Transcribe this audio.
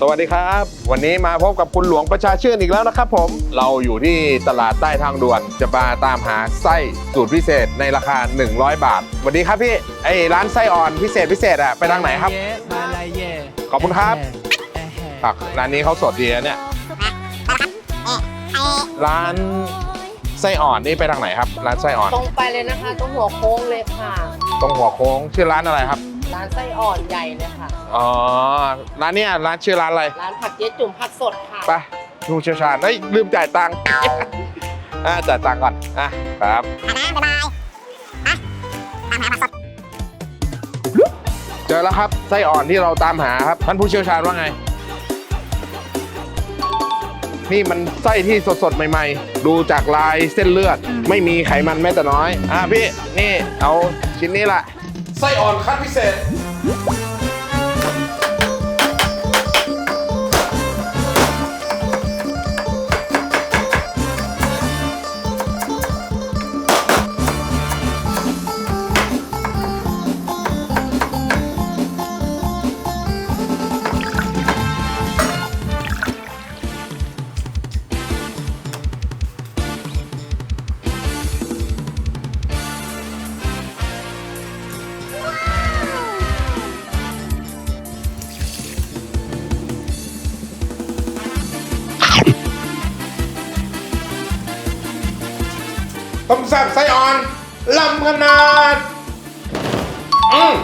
สวัสดีครับ วันนี้มาพบกับคุณหลวงประชาชื่นอีกแล้วนะครับผมเราอยู่ที่ตลาดใต้ทางด่วน จะมาตามหาไส้สูตรพิเศษในราคา 100 บาทสวัสดีครับพี่ไอ้ร้านไส้อ่อนพิเศษพิเศษอะไปทางไหนครับมาลายเย่ขอบคุณครับแอะแหะผักร้านนี้เขาสดดีนะเนี่ยร้านไส้อ่อนนี่ไปทางไหนครับ ร้านไส้อ่อนตรงไปเลยนะคะตรงหัวโค้งเลยค่ะ ตรงหัวโค้งชื่อร้านอะไรครับ ร้านไส้อ่อนใหญ่เลยค่ะ อ๋อ ร้านเนี้ยร้านชื่อร้านอะไร ร้านผักเจ๊จุ่มผักสดค่ะ ไปดูเชี่ยวชาญเฮ้ยลืมจ่ายตังค์ อะจ่ายตังค์ก่อน อะ ครับเจอแล้วครับ ไส้อ่อนที่เราตามหาครับท่านผู้เชี่ยวชาญว่าไง นี่มันไส้ที่สดๆ ใหม่ ๆ ดูจากลายเส้นเลือด ไม่มีไขมันแม้แต่น้อย อะพี่ นี่เอาชิ้นนี้ละ ไส้อ่อนคัดพิเศษ ต้มแซ่บไส้อ่อนลำขนาดอืม